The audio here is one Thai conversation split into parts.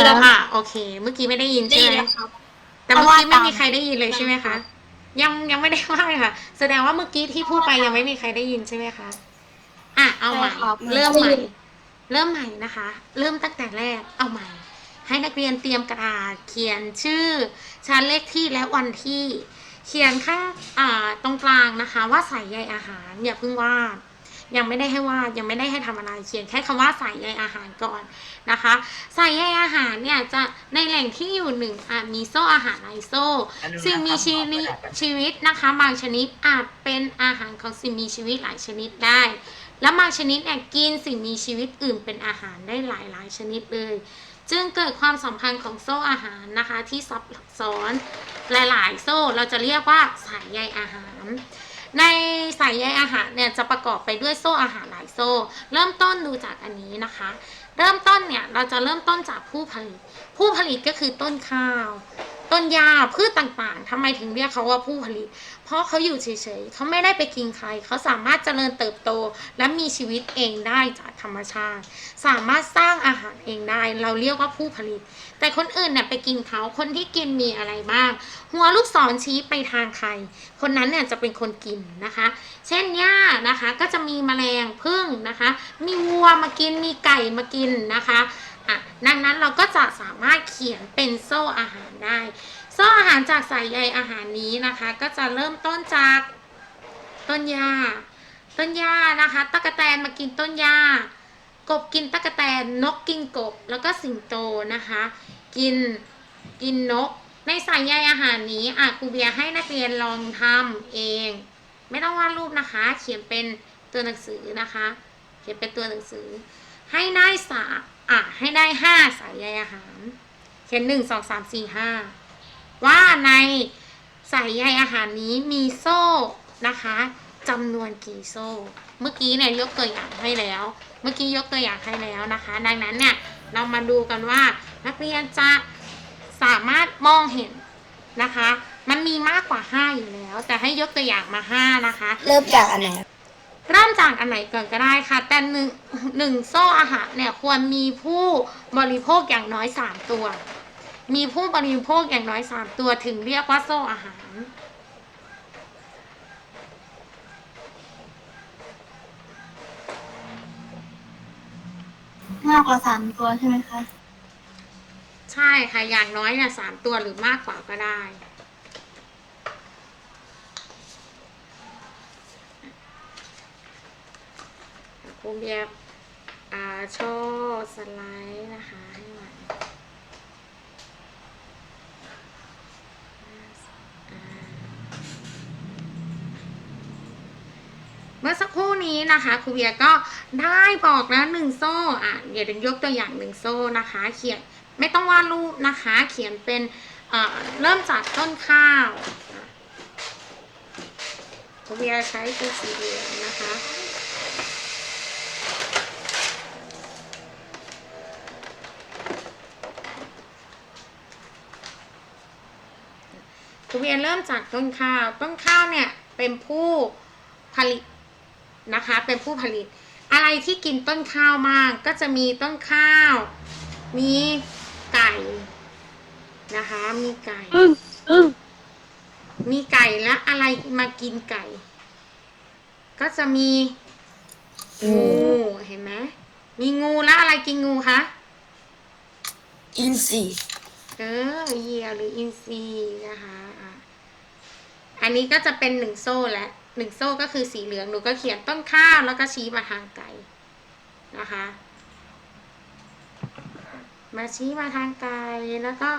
นได้ยินแล้แล้ววค่ะค่ะ โอเค เมื่อกี้ไม่ได้ยินได้ใช่ยินไหมแล้วครับแต่เมื่อกี้เพราะว่าไม่มีใครได้ยินเลยใช่ไหมคะ ยังยังไม่ได้ว่าเลยค่ะ แสดงว่าเมื่อกี้ที่พูดไปยังไม่มีใครได้ยินใช่ไหมคะ อะ เอาใหม่ใช่ครับเริ่มใหม่ได้ยินเริ่มใหม่นะคะ เริ่มตั้งแต่แรก เอาใหม่ ให้นักเรียนเตรียมกระดาษเขียนชื่อ ชั้นเลขที่และวันที่ เขียนข้างอ่าตรงกลางนะคะ ว่าใส่ใยอาหารอย่าเพิ่งวาด ยังไม่ได้ให้วาดยังไม่ได้ให้ทำอะไรเขียนแค่คำว่าใส่ใยอาหารก่อนนะคะใส่ใยอาหารเนี่ยจะในแหล่งที่อยู่หนึ่งอาจมีโซ่อาหารหลายโซ่สิ่งมีชีวิตชีวิตนะคะ บางชนิดอาจเป็นอาหารของสิ่งมีชีวิตหลายชนิดได้ และบางชนิดเนี่ยกินสิ่งมีชีวิตอื่นเป็นอาหารได้หลายๆชนิดเลย จึงเกิดความสัมพันธ์ของโซ่อาหารนะคะที่ซับซ้อนหลาย ๆ โซ่เราจะเรียกว่าสายใยอาหาร ในสายใยอาหารเนี่ยจะประกอบไปด้วยโซ่อาหารหลายโซ่ เริ่มต้นดูจากอันนี้นะคะ เริ่มต้นเนี่ยเราจะเริ่มต้นจากผู้ผลิต ผู้ผลิตก็คือต้นข้าว ต้นยาพืชต่างๆทำไมถึงเรียกเขาว่าผู้ผลิต เพราะเขาอยู่เฉยๆเขาไม่ได้ไปกินใคร เขาสามารถเจริญเติบโต และมีชีวิตเองได้จากธรรมชาติ สามารถสร้างอาหารเองได้ เราเรียกว่าผู้ผลิต แต่คนอื่นเนี่ยไปกินเขาคนที่กินมีอะไรบ้าง หัวลูกศรชี้ไปทางใคร คนนั้นเนี่ยจะเป็นคนกินนะคะ เช่นหญ้านะคะก็จะมีแมลงพึ่งนะคะ มีวัวมากินมีไก่มากินนะคะอะดังนั้นเราก็จะสามารถเขียนเป็นโซ่อาหารได้ โซ่อาหารจากสายใยอาหารนี้นะคะ ก็จะเริ่มต้นจากต้นหญ้าต้นหญ้านะคะตะกแตนมากินต้นหญ้ากบกินตะกแตนนกกินกบแล้วก็สิงโตนะคะ กินกินนก ในสายใยอาหารนี้อะครูเบียให้นักเรียนลองทำเอง ไม่ต้องวาดรูปนะคะ เขียนเป็นตัวหนังสือนะคะ เขียนเป็นตัวหนังสือ ให้ได้สาอะให้ได้ห้าสายใยอาหาร เขียนหนึ่งสองสามสี่ห้า ว่าในสายใยอาหารนี้มีโซ่นะคะจำนวนกี่โซ่ เมื่อกี้เนี่ยยกตัวอย่างให้แล้ว เมื่อกี้ยกตัวอย่างให้แล้วนะคะ ดังนั้นเนี่ยเรามาดูกันว่านักเรียนจะสามารถมองเห็นนะคะ มันมีมากกว่า 5 อยู่แล้ว แต่ให้ยกตัวอย่างมา 5 นะคะ เริ่มจากอันไหนครับเริ่มจากอันไหนก่อนก็ได้ค่ะ แต่หนึ่งหนึ่งโซ่อาหารเนี่ยควรมีผู้บริโภคอย่างน้อย 3 ตัว มีผู้บริโภคอย่างน้อย3ตัวถึงเรียกว่าโซ่อาหาร มากกว่าสามตัวใช่ไหมคะ ใช่ค่ะอย่างน้อยเนี่ยสามตัวหรือมากกว่าก็ได้ครูเบียร์อ่าโชว์สไลด์นะคะให้ม่อ่า เมื่อสักครู่นี้นะคะครูเบียก็ได้บอกแล้วหนึ่งโซ่อะเดี๋ยวจะยกตัวอย่างหนึ่งโซ่นะคะ เขียนไม่ต้องวาดรูปนะคะ เขียนเป็นเอ่อเริ่มจากต้นข้าวครูเบียใช้ตัวสีเหลืองนะคะครูเบียเริ่มจากต้นข้าว ต้นข้าวเนี่ยเป็นผู้ผลิต นะคะ เป็นผู้ผลิต อะไรที่กินต้นข้าวมากก็จะมีต้นข้าว มีไก่นะคะ มีไก่อืมอืมมีไก่และอะไรมากินไก่ ก็จะมีงูเห็นไหมมีงูแล้วอะไรกินงูคะอินซีเออเหยียหรืออินทรีย์นะคะอะอันนี้ก็จะเป็นหนึ่งโซ่และ หนึ่งโซ่ก็คือสีเหลืองหนูก็เขียนต้นข้าวแล้วก็ชี้มาทางไก่นะคะ มาชี้มาทางไก่แล้วก็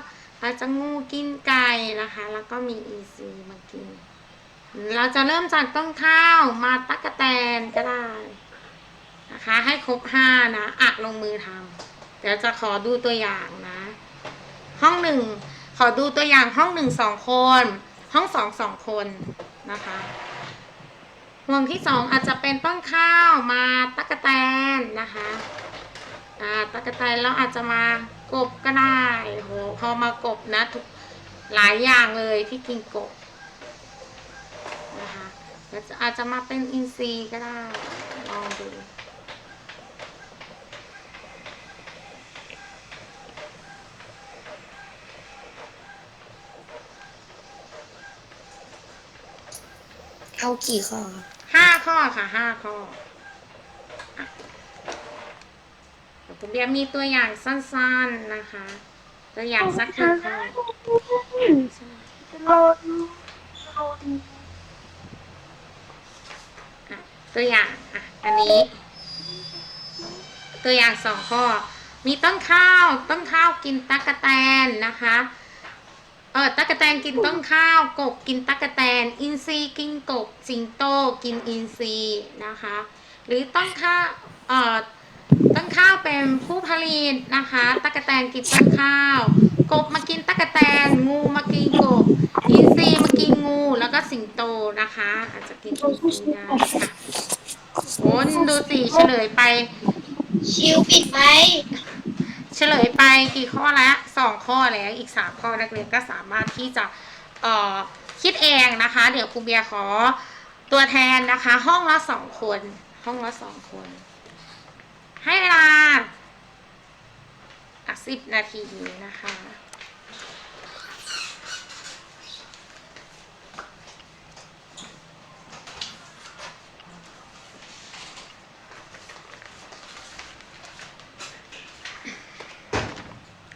อาจจะงูกินไก่นะคะ แล้วก็มีอีซีมากิน เราจะเริ่มจากต้นข้าวมาตักกะแตนก็ได้นะคะ ให้ครบห้านะอะลงมือทำเดี๋ยวจะขอดูตัวอย่างนะ ห้องหนึ่งขอดูตัวอย่างห้องหนึ่งสองคน ห้องสองสองคนนะคะ ห่วงที่สองอาจจะเป็นต้นข้าวมาตักกะแตนนะคะอ่าตักกะแตนแล้วอาจจะมากบก็ได้โหพอมากบนะทุกหลายอย่างเลยที่กินกบนะคะแล้วอาจจะมาเป็นอินทรีย์ก็ได้ลองดูเอากี่ข้อครับ ห้าข้อค่ะห้าข้ออะเดี๋ยวคุณเบียมีตัวอย่างสั้นๆนะคะ ตัวอย่างสักหนึ่งข้อตัวอย่างอะอันนี้ ตัวอย่างสองข้อ มีต้นข้าว ต้นข้าวกินตั๊กแตนนะคะ เออตั๊กแตนกินต้นข้าวกบกินตั๊กแตน อินทรีกินกบสิงโตกินอินทรีนะคะ หรือต้นข้าวเอ่อต้นข้าวเป็นผู้ผลิตนะคะตั๊กแตนกินต้นข้าว กบมากินตั๊กแตนงูมากินกบ อินทรีมากินงูแล้วก็สิงโตนะคะ อาจจะกินอินทรีได้ค่ะโอ้ดูสิเฉลยไป ชิวปิดไหม ฉลยไปกี่ข้อแล้วสองข้อแล้วอีกสามข้อนักเรียนก็สามารถที่จะเอ่อคิดเองนะคะ เดี๋ยวครูเบียร์ขอตัวแทนนะคะ ห้องละสองคน ห้องละสองคน ให้เวลาสิบนาทีนะคะ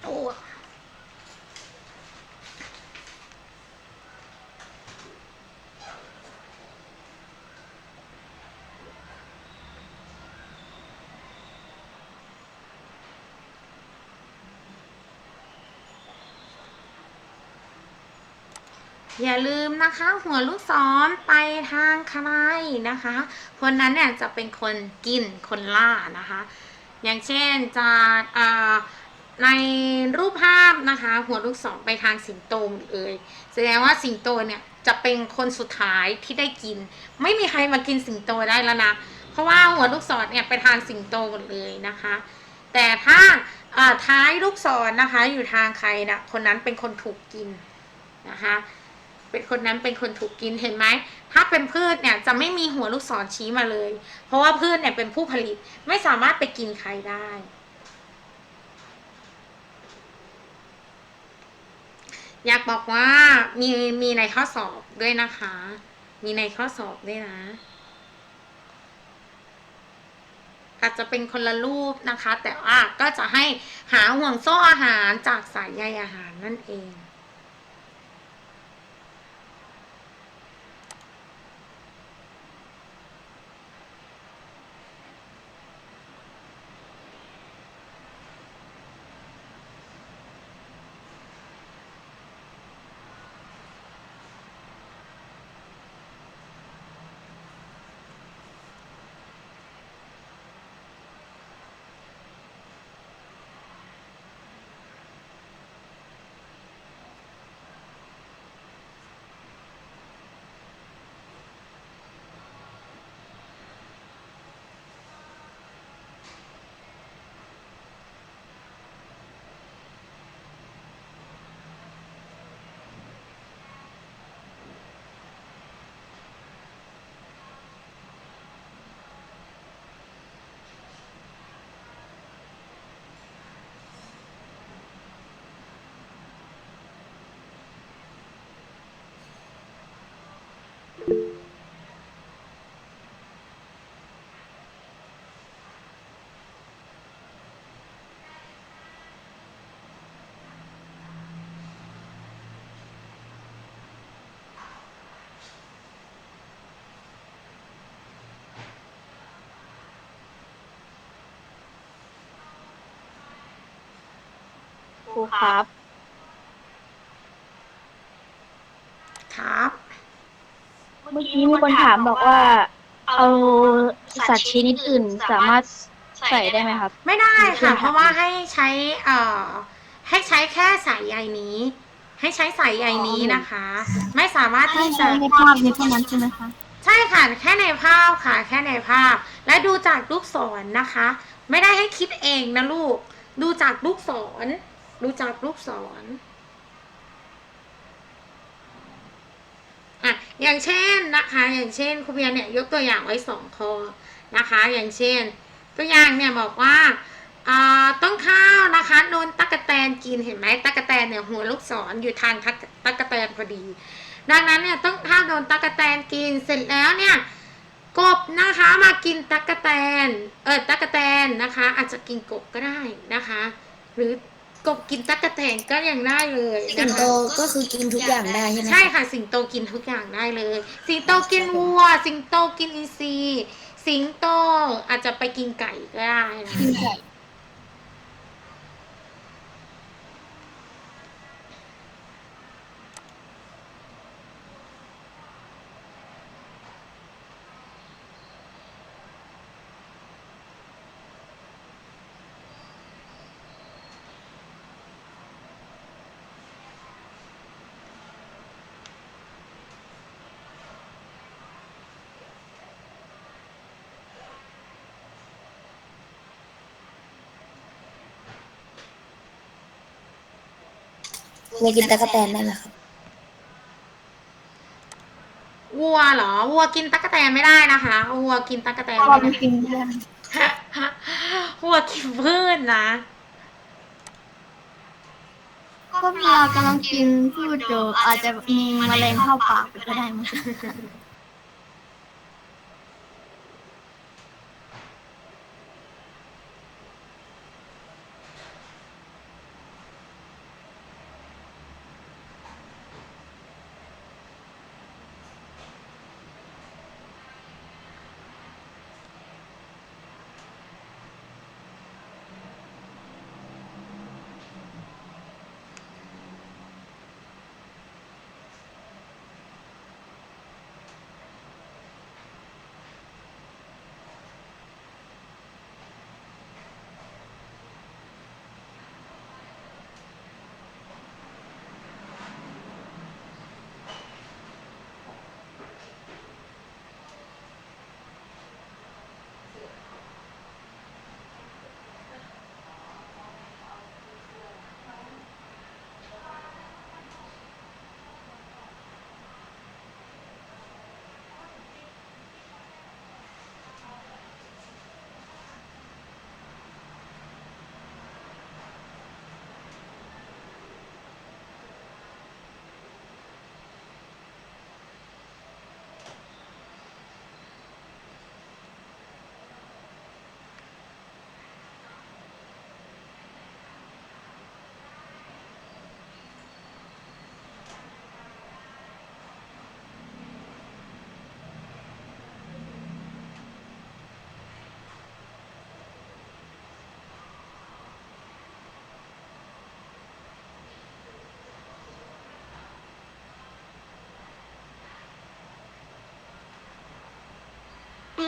โอ้ อย่าลืมนะคะ หัวลูกศรไปทางใครนะคะ คนนั้นเนี่ยจะเป็นคนกินคนล่านะคะ อย่างเช่นจากในรูปภาพนะคะ หัวลูกศรไปทางสิงโตหมดเลย แสดงว่าสิงโตเนี่ยจะเป็นคนสุดท้ายที่ได้กิน ไม่มีใครมากินสิงโตได้แล้วนะเพราะว่าหัวลูกศรเนี่ยไปทางสิงโตหมดเลยนะคะ แต่ถ้าท้ายลูกศรนะคะ อยู่ทางใครนะคนนั้นเป็นคนถูกกินนะคะ เป็นคนนั้นเป็นคนถูกกินเห็นไหมถ้าเป็นพืชเนี่ยจะไม่มีหัวลูกศรชี้มาเลย เพราะว่าพืชเนี่ยเป็นผู้ผลิตไม่สามารถไปกินใครได้ อยากบอกว่ามีมีในข้อสอบด้วยนะคะ มีในข้อสอบด้วยนะอาจจะเป็นคนละรูปนะคะ แต่ว่าก็จะให้หาห่วงโซ่อาหารจากสายใยอาหารนั่นเอง รูครับ ครับ เมื่อกี้มีคนถามบอกว่า เอาสัตว์ชนิดอื่นสามารถใส่ได้ไหมครับไม่ได้ค่ะไม่ได้ค่ะ เพราะว่าให้ใช้เอ่อให้ใช้แค่สายใยนี้ ให้ใช้สายใยนี้นะคะ ไม่สามารถที่จะในภาพนี้เท่านั้นใช่ไหมคะใช่ค่ะแค่ในภาพค่ะ แค่ในภาพ และดูจากลูกศรนะคะ ไม่ได้ให้คิดเองนะลูก ดูจากลูกศร ดูจากลูกศรอะอย่างเช่นนะคะ อย่างเช่นครูเบียเนี่ยยกตัวอย่างไว้สองข้อนะคะ อย่างเช่น ตัวอย่างเนี่ยบอกว่าต้นข้าวนะคะโดนตั๊กแตนกินเห็นไหมตั๊กแตนเนี่ยหัวลูกศรอยู่ทางตั๊กตั๊กแตนพอดี ดังนั้นเนี่ยต้องถ้าโดนตั๊กแตนกินเสร็จแล้วเนี่ยกบนะคะมากินตั๊กแตนเออตั๊กแตนนะคะ อาจจะกินกบก็ได้นะคะ หรือ กบกินตั๊กแตนก็ยังได้เลยสินะงโตคะก็คือกินทุกอย่างได้ใช่ไหมใช่ค่ะสิงโตกินทุกอย่างได้เลย สิงโตกินวัว สิงโตกินอินทรีสิงโตอาจจะไปกินไก่ก็ได้นะวัวกิ นตะกะแตนได้ไหมครับ วัวเหรอ วัวกินตั๊กแตนไม่ได้นะคะ วัวกินตั๊กแตนความไม่ได้จริงเพื่อนวัวกินพืชนะก็เวลากำลังกินพืชอยู่อาจจะมีแมลงเข้าปากไปก็ได้มั้ง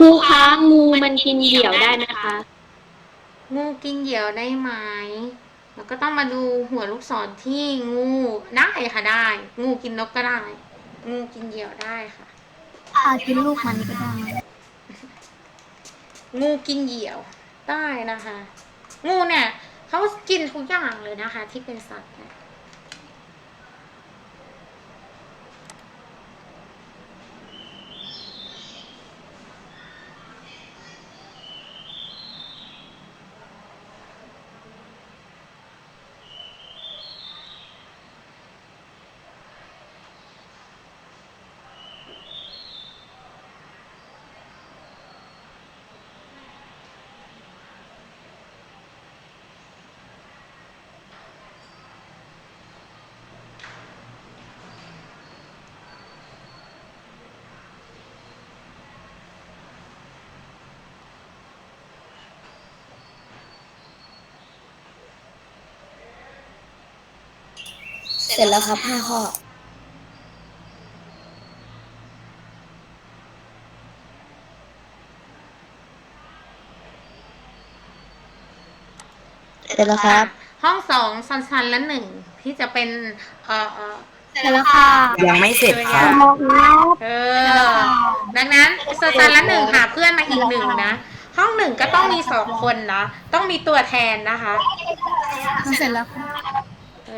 ครูคะงูมันกินเหยี่ยวได้ไหมคะ งูกินเหยี่ยวได้ไหมแล้วก็ต้องมาดูหัวลูกศรที่งูได้ค่ะได้ งูกินนกก็ได้ งูกินเหยี่ยวได้ค่ะอาจกินลูกมันก็ได้ งูกินเหยี่ยวได้นะคะ งูเนี่ยเขากินทุกอย่างเลยนะคะ ที่เป็นสัตว์ ร็จแล้วครับห้าข้อ เสร็จแล้วครับ ห้องสองซันๆและหนึ่งที่จะเป็น เอ่อเอ่อเสร็จแล้วค่ะยังไม่เสร็จครับ เออ ดังนั้นซันๆและหนึ่งหาเพื่อนมาอีกหนึ่งนะ ห้องหนึ่งก็ต้องมีสองคนนะ ต้องมีตัวแทนนะคะ เสร็จแล้วค่ะ เอ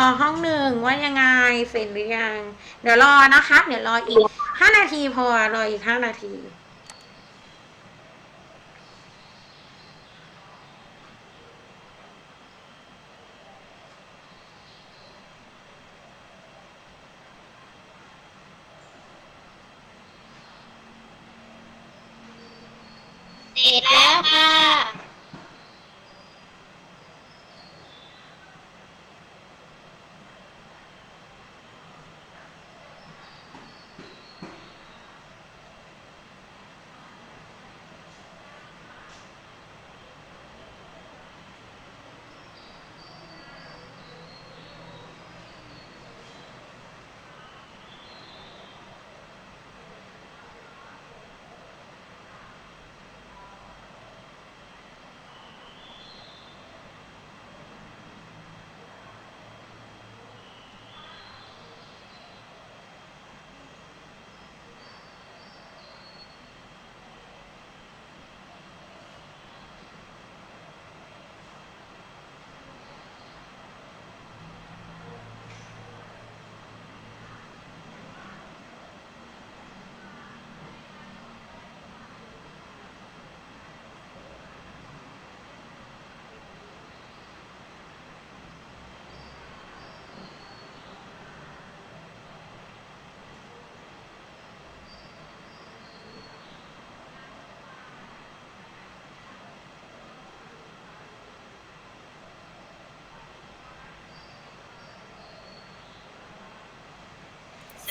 อ ห้องหนึ่งว่ายังไงเสร็จหรือยัง เดี๋ยวรอนะคะ เดี๋ยวรออีกห้านาทีพอรออีกห้านาทีเสร็จแล้วค่ะ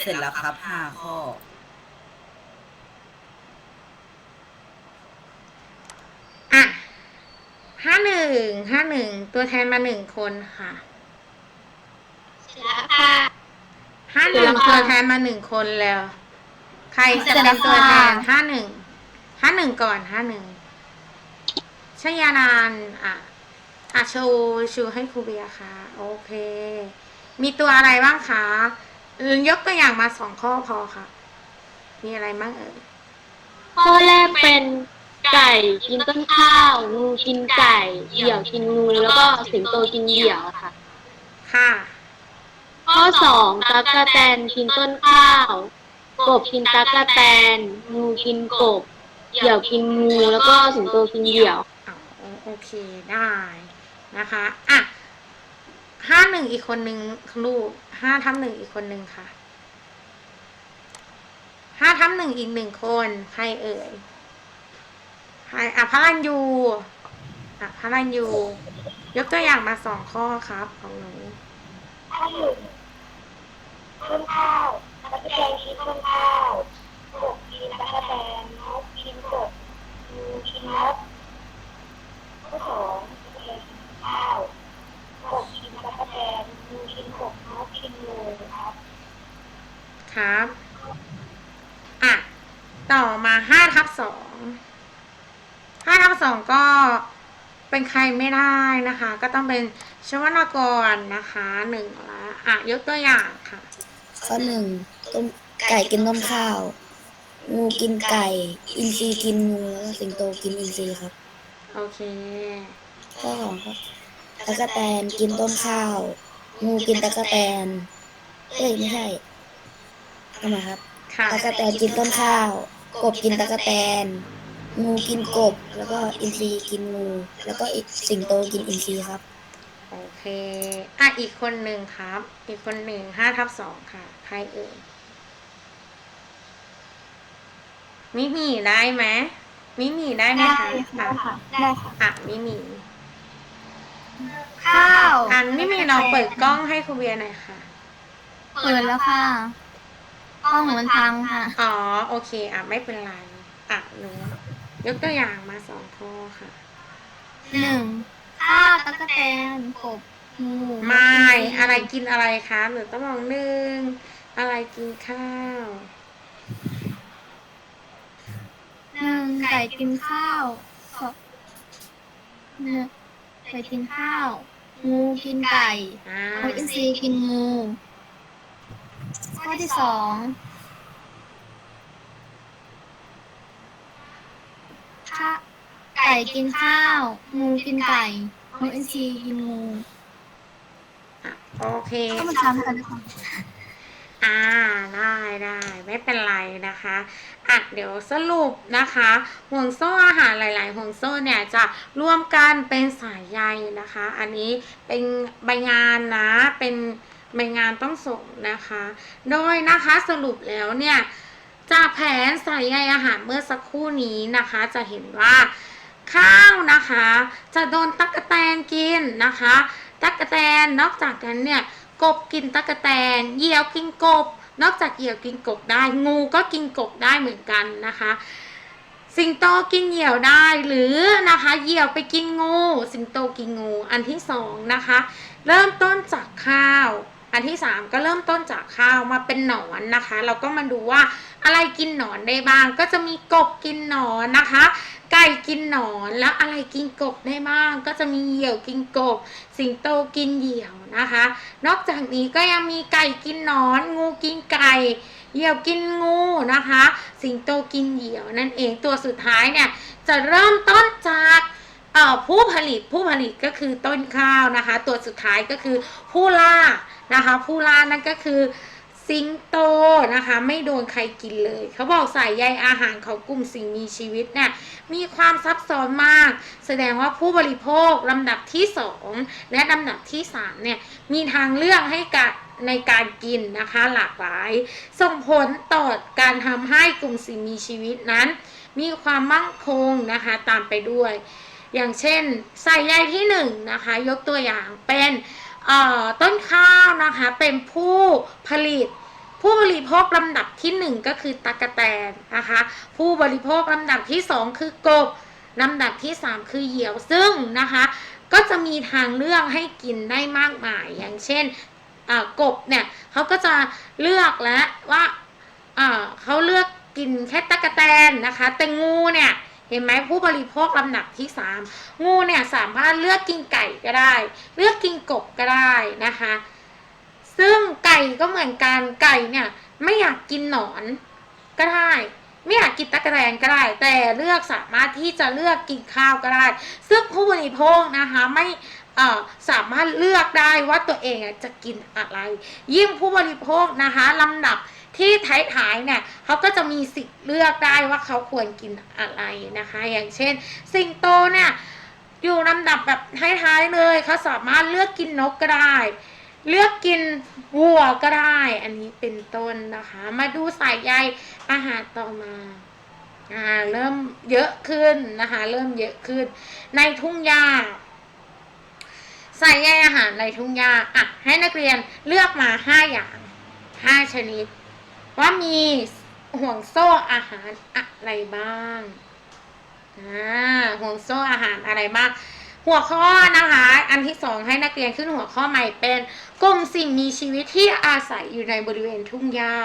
เสร็จแล้วครับห้าข้อ อะห้าหนึ่งห้าหนึ่งตัวแทนมาหนึ่งคนค่ะเสร็จแล้วค่ะ ห้าหนึ่งตัวแทนมาหนึ่งคนแล้ว ใครจะเป็นตัวแทนห้าหนึ่งห้าหนึ่งก่อนห้าหนึ่งชยานานท์อะอะโชว์ชูให้ครูเบียร์ค่ะ โอเค มีตัวอะไรบ้างคะเออ ยกตัวอย่างมาสองข้อพอค่ะ มีอะไรบ้างเอ่ย ข้อแรกเป็นไก่กินต้นข้าวงูกินไก่เหยี่ยวกินงูแล้วก็สิงโตกินเหยี่ยวค่ะ ค่ะ ข้อสองตั๊กแตนกินต้นข้าวกบกินตั๊กแตนงูกินกบเหยี่ยวกินงูแล้วก็สิงโตกินเหยี่ยว อ๋อโอเคได้นะคะ อะ ห้าหนึ่งอีกคนนึงลูกห้าทับหนึ่งอีกคนนึงค่ะห้าทับหนึ่งอีกหนึ่งคน ใครเอ่ยใครอะพระรันยูอะพระรันยูยกตัวอย่างมาสองข้อครับของหนูต้นข้าวตะกแตนกินต้นข้าวกบกินตะกแตนนกกินกบงูกินนกข้อสองตะกแตนกินข้าวกบกินตะกแตนงูกินกบนกกินงูครับ ครับอะต่อมาห้าทับสองห้าทับสองก็เป็นใครไม่ได้นะคะ ก็ต้องเป็นชวนกรนะคะหนึ่งละอะยกตัวอย่างค่ะ ข้อหนึ่งต้มไก่กินต้มข้าว งูกินไก่ อินทรีกินงูแล้วก็สิงโตกินอินทรีครับ โอเค ข้อสองครับตะกะแตนกินต้นข้าว งูกินตะกะแตนเอ้ยไม่ใช่ ทำไมครับค่ะ ตะกะแตนกินต้นข้าว กบกินตะกะแตน งูกินกบ แล้วก็อินทรีกินงู แล้วก็อีกสิงโตกินอินทรีครับ โอเค อะ อีกคนหนึ่งครับ อีกคนหนึ่งห้าทับสองค่ะ ใครเอ่ย มิมีได้ไหมมิมีได้ไหมคะอะ ได้ค่ะ อะ มิมี ข้าวอันมิมีลองเปิดกล้องให้ครูเบียร์หน่อยค่ะ เปิดแล้วค่ะ กล้องมันพังค่ะ อ๋อ โอเค อะ ไม่เป็นไร อะหนูยกตัวอย่างมาสองข้อค่ะ หนึ่งข้าวตะกแตนกบงูไม่ อะไรกินอะไรคะหรือต้องมองหนึ่ง อะไรกินข้าว หนึ่งไก่กินข้าวสองหนึ่งไก่กินข้าว งูกินไก่อ่านกอินทรีกินงู ข้อที่สองถ้าไก่กินข้าว งูกินไก่นกอินทรีกินงูอะโอเคก็มันซ้ำกันนะคะอ่าได้ได้ไม่เป็นไรนะคะอะเดี๋ยวสรุปนะคะ ห่วงโซ่อาหารหลาย ๆ ห่วงโซ่เนี่ยจะรวมกันเป็นสายใยนะคะ อันนี้เป็นใบงานนะเป็น ใบงานต้องส่งนะคะ โดยนะคะสรุปแล้วเนี่ยจากแผนสายใยอาหารเมื่อสักครู่นี้นะคะ จะเห็นว่าข้าวนะคะ จะโดนตั๊กแตนกินนะคะ ตั๊กแตนนอกจากนั้นเนี่ยกบกินตั๊กแตนเหยี่ยวกินกบ นอกจากเหยี่ยวกินกบได้ งูก็กินกบได้เหมือนกันนะคะ สิงโตกินเหยี่ยวได้หรือนะคะเหยี่ยวไปกินงู สิงโตกินงูอันที่สองนะคะ เริ่มต้นจากข้าว อันที่สามก็เริ่มต้นจากข้าวมาเป็นหนอนนะคะ เราก็มาดูว่าอะไรกินหนอนได้บ้าง ก็จะมีกบกินหนอนนะคะ ไก่กินหนอนแล้วอะไรกินกบได้บ้าง ก็จะมีเหยี่ยวกินกบ สิงโตกินเหยี่ยวนะคะ นอกจากนี้ก็ยังมีไก่กินหนอน งูกินไก่เหยี่ยวกินงูนะคะ สิงโตกินเหยี่ยวนั่นเองตัวสุดท้ายเนี่ยจะเริ่มต้นจากผู้ผลิตผู้ผลิตก็คือต้นข้าวนะคะ ตัวสุดท้ายก็คือผู้ล่า นะคะผู้ล่านั่นก็คือสิงโตนะคะ ไม่โดนใครกินเลย เขาบอกสายใยอาหารของกลุ่มสิ่งมีชีวิตเนี่ยมีความซับซ้อนมาก แสดงว่าผู้บริโภคลำดับที่ 2 และลำดับที่ 3 เนี่ย มีทางเลือกให้กับในการกินนะคะหลากหลาย ส่งผลต่อการทำให้กลุ่มสิ่งมีชีวิตนั้น มีความมั่งคงนะคะตามไปด้วย อย่างเช่นใส่ใยที่1นงนะคะยกตัวอย่างเป็น ต้นข้าวนะคะเป็นผู้ผลิต ผู้บริโภคลำดับที่ 1 ก็คือตะกะแตนนะคะ ผู้บริโภคลำดับที่ 2 คือกบลำดับที่ 3 คือเหยี่ยวซึ่งนะคะ ก็จะมีทางเลือกให้กินได้มากมาย อย่างเช่นกบเนี่ยเขาก็จะเลือกแล้วว่าอ่าเขาเลือกกินแค่ตะกะแตนนะคะ แต่งูเนี่ย เห็นไหมผู้บริโภคลำดับที่3งูเนี่ยสามารถเลือกกินไก่ก็ได้ เลือกกินกบก็ได้นะคะ ซึ่งไก่ก็เหมือนกันไก่เนี่ย ไม่อยากกินหนอนก็ได้ไม่อยากกินตะกแตนก็ได้ แต่เลือกสามารถที่จะเลือกกินข้าวก็ได้ ซึ่งผู้บริโภคนะคะไม่สามารถเลือกได้ว่าตัวเองจะกินอะไร ยิ่งผู้บริโภคนะคะลำดับ ที่ท้ายๆเนี่ยเขาก็จะมีสิทธิ์เลือกได้ว่าเขาควรกินอะไรนะคะ อย่างเช่น สิงโตเนี่ยอยู่ลำดับแบบท้ายๆเลยเขาสามารถเลือกกินนกก็ได้ เลือกกินวัวก็ได้ อันนี้เป็นต้นนะคะ มาดูสายใยอาหารต่อมาอ่าเริ่มเยอะขึ้นนะคะ เริ่มเยอะขึ้น ในทุ่งหญ้าสายใยอาหารในทุ่งหญ้าอะให้นักเรียนเลือกมาห้าอย่างห้าชนิด ว่ามีห่วงโซ่อาหารอะไรบ้างอ่าห่วงโซ่อาหารอะไรบ้าง หัวข้อนะคะ อันที่สองให้นักเรียนขึ้นหัวข้อใหม่เป็นกลุ่มสิ่งมีชีวิตที่อาศัยอยู่ในบริเวณทุ่งหญ้า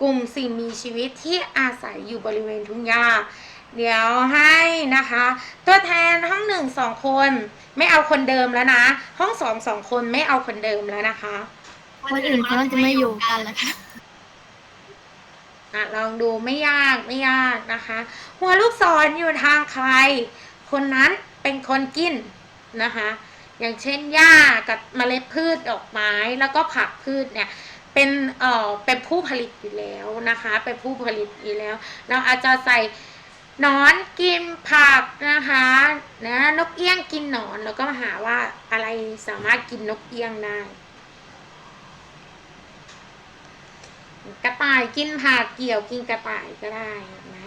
กลุ่มสิ่งมีชีวิตที่อาศัยอยู่บริเวณทุ่งหญ้า เดี๋ยวให้นะคะ ตัวแทนห้องหนึ่งสองคน ไม่เอาคนเดิมแล้วนะ ห้องสองสองคนไม่เอาคนเดิมแล้วนะคะ คนอื่นเขาจะไม่อยู่กันแล้วค่ะ อะลองดูไม่ยากไม่ยากนะคะ หัวลูกศรอยู่ทางใคร คนนั้นเป็นคนกินนะคะ อย่างเช่นหญ้ากับเมล็ดพืชดอกไม้แล้วก็ผักพืชเนี่ยเป็นเอ่อเป็นผู้ผลิตอยู่แล้วนะคะ เป็นผู้ผลิตอยู่แล้ว เราอาจจะใส่นอนกินผักนะคะนะนกเอี้ยงกินหนอนแล้วก็หาว่าอะไรสามารถกินนกเอี้ยงได้ กระต่ายกินผักเกี่ยวกินกระต่ายก็ได้เห็นไหม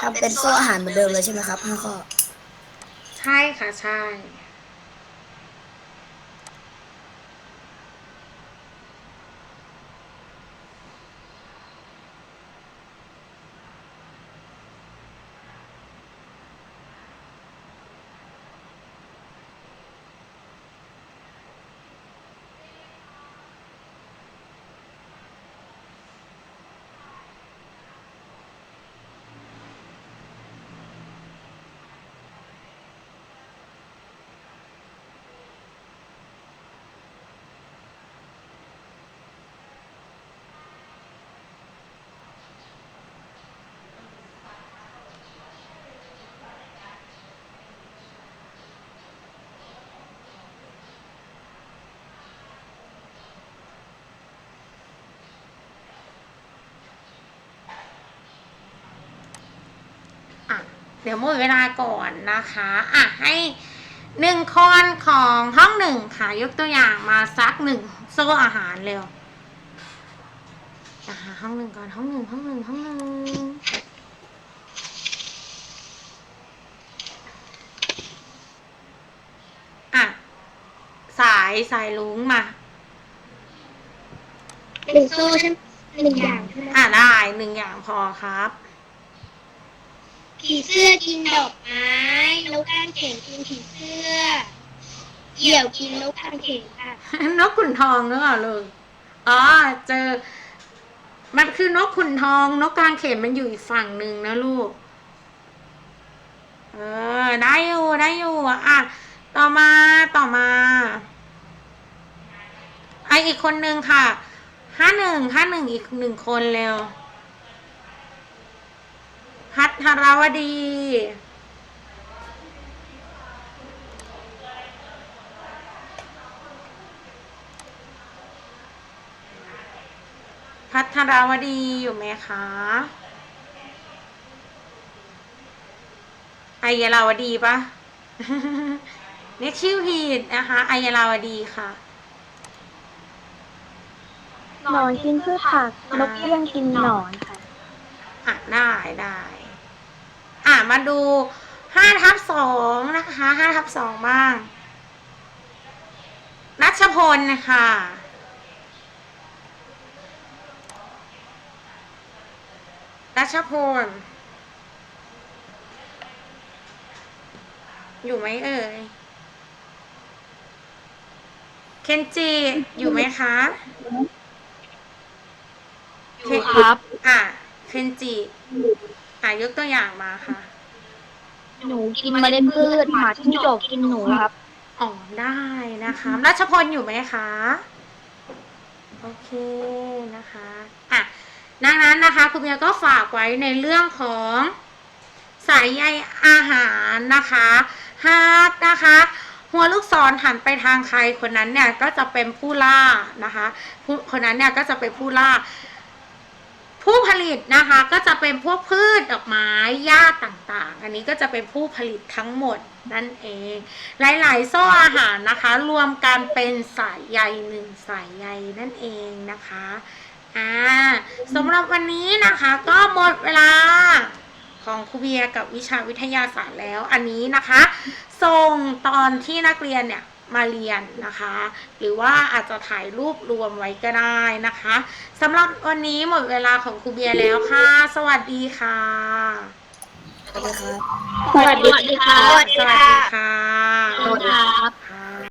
ทำเป็นโซ่อาหารเหมือนเดิมเลยใช่ไหมครับห้าข้อ ใช่ค่ะใช่ อ เดี๋ยวหมดเวลาก่อนนะคะอะให้หนึ่งคนของห้องหนึ่งค่ะ ยกตัวอย่างมาสักหนึ่งโซ่อาหารเร็วนะคะห้องหนึ่งก่อนห้องหนึ่งห้องหนึ่งห้องหนึ่งอะ สายสายลุงมาหนึ่งโซ่ใช่ไหมหนึ่งอย่างใช่ไหมอะได้หนึ่งอย่างพอครับ ผีเสื้อกินดอกไม้นกกางเขนกินผีเสื้อเหยี่ยวกินนกกางเขนค่ะนกขุนทองหรือเปล่าลูกอ๋อเจอ มันคือนกขุนทอง นกกลางเขนมันอยู่อีกฝั่งหนึ่งนะลูก เออ ได้อยู่ได้อยู่อะ ต่อมาต่อมาไออีกคนนึงค่ะห้าหนึ่งห้าหนึ่งอีกหนึ่งคนเร็ว พัทรวดี พัทรวดีอยู่ไหมคะไอยลาวดีปะเรียกชื่อผิดนะคะไอยลาวดีค่ะหนอนกินพืชผักนกเอี้ยงกินหนอนค่ะ อะ ได้ได้อะ มาดูห้าทับสองนะคะห้าทับสองบ้าง นัชพลค่ะรัชพล อยู่ไหมเอ่ย เคนจิ อยู่ไหมคะ อยู่ครับ อะ เคนจิ อะ ยกตัวอย่างมาค่ะ หนูกินเมล็ดพืชหมาจิ้งจกกินหนูครับอ๋อได้นะคะรัชพลอยู่ไหมคะโอเคนะคะอะดังนั้นนะคะคุณเมียก็ฝากไว้ในเรื่องของสายใยอาหารนะคะหากนะคะ หัวลูกศรหันไปทางใครคนนั้นเนี่ยก็จะเป็นผู้ล่านะคะผู้คนนั้นเนี่ยก็จะเป็นผู้ล่า ผู้ผลิตนะคะก็จะเป็นพวกพืชดอกไม้หญ้าต่างๆ อันนี้ก็จะเป็นผู้ผลิตทั้งหมดนั่นเอง หลาย ๆ โซ่อาหารนะคะ รวมกันเป็นสายใยหนึ่งสายใยนั่นเองนะคะอ่าสำหรับวันนี้นะคะก็หมดเวลาของครูเบียกับวิชาวิทยาศาสตร์แล้ว อันนี้นะคะ ส่งตอนที่นักเรียนเนี่ย มาเรียนนะคะ หรือว่าอาจจะถ่ายรูปรวมไว้ก็ได้นะคะสำหรับวันนี้หมดเวลาของครูเบียร์แล้วค่ะ สวัสดีค่ะ สวัสดีค่ะ สวัสดีค่ะ สวัสดีค่ะ